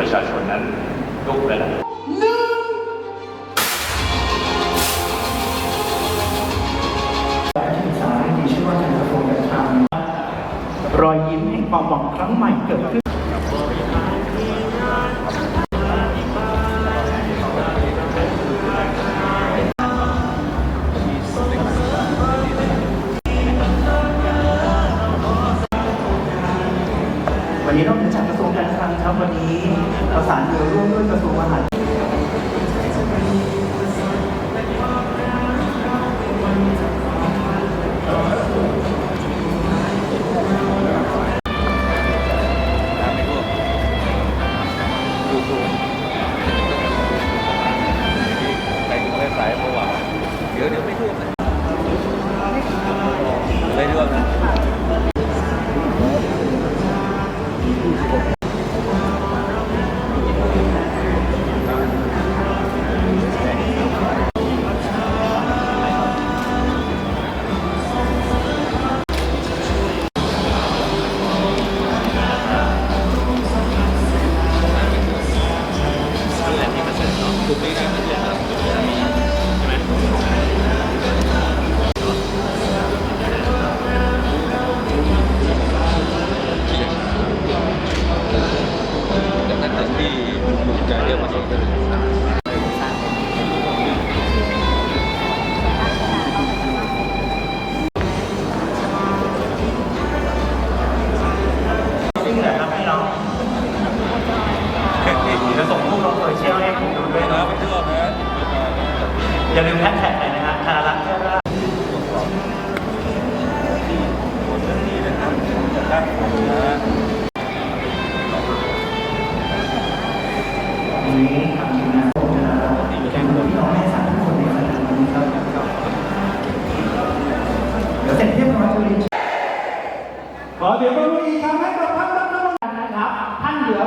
ประชาชนนั้นลุกเลยนะศึกษาที่มีชื่อว่าการกระทรวงการคลังรอยยิ้มแห่งความหวังครั้งใหม่เกิดขึ้นวันนี้นอกเหนือจากกระทรวงการคลังครับวันนี้ ประสานมือร่วมด้วยกระทรวงมหาดไทยไปถึงเว็บไซต์เพราะว่าเดี๋ยวเดี๋ยวไม่ท่วมนะไถูกใจเยอ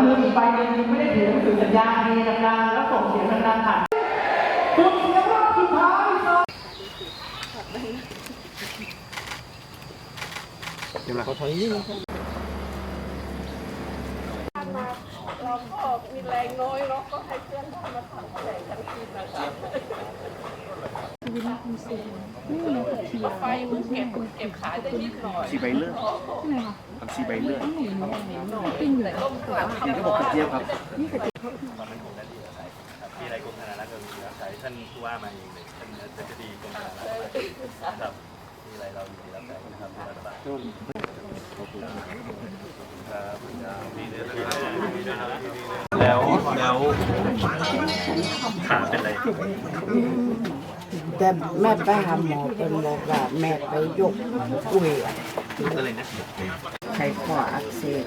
มืออีกใบหนึ่งยังไม่ได้ถือหนังสือสัญญาดีดังๆแล้วส่งเสียงดังๆผ่านสุดเสียงรอบสุดท้ายครับเราก็มีแรงน้อยเราก็ให้เพื่อนมาทำแข่งกันกินะครับ นะคะไฟมันเก็บเก็บขายได้นิดหน่อยชีใบเลือดผักชีใบเลือดต้มกลับนี่ก็บอกกระเจี๊ยบครับมีอะไรกรมธนารักษ์ก็มีรับใช้ท่านผู้ว่ามาเองเลยท่านอธิบดีกรมธนารักษ์นะครับมีอะไรเรายินดีรับใช้นะครับที่รัฐบาลครับมีเนื้อแล้วแล้วขาเป็นอะไร แต่แม่ไปหาหมอเป็นบอกว่าแม่ไปยกกุ้ยอะอะไรนะไขข้ออักเสบ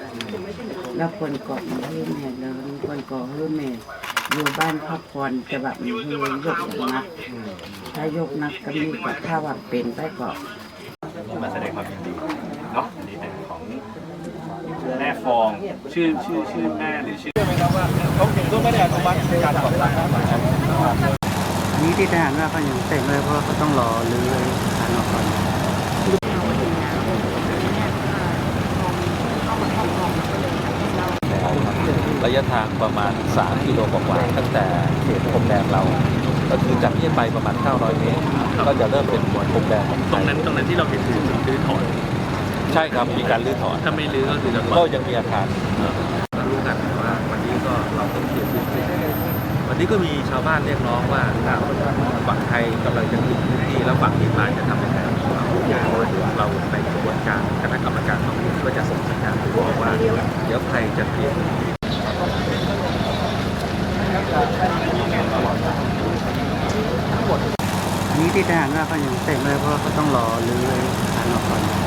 แล้วคนก็มาให้แม่เลยคนก็ให้แม่อยู่บ้านพักผ่อนจะแบบมียกอย่างนักถ้ายกนักก็มีแต่ถ้าว่าเป็นไปก็มาแสดงความยินดีเนาะอันนี้เป็นของแม่ฟองชื่อชื่อชื่อแม่หรือชื่อนี้ง ที่ทหารว่าเขายังเต็มเลยเพราะว่าเขาต้องรอหรือทหารออกก่อนระยะทางประมาณ 3 กิโลกว่าๆตั้งแต่เขตพรมแดงเรา ก็คือจากนี้ไปประมาณ 900 เมตร ก็จะเริ่มเป็นพรมแดงของไทตรงยนั้นตรงนั้นที่เราเห็นคือรื้อถอน ใช่ครับ มีการรื้อถอน ถ้าไม่รื้อก็คือจะก็ยังมีอาคาร รู้กันว่าวันนี้ก็เราต้องเคลียร์พื้นที่ วันนี้ก็มีชาวบ้านเรียกร้องว่าทางฝั่งไทยกำลังจะคืนพื้นที่แล้วฝั่งเมียนมาจะทำยังไงเราในกระบวนการคณะกรรมการท้องก็จะส่งสัญญาณบอกว่าเดี๋ยวไทยจะเคลียร์พื้นที่นี้ที่ทหารว่าเขายังเต็มเลยเพราะเขาต้องรอหรือทหารออกก่อน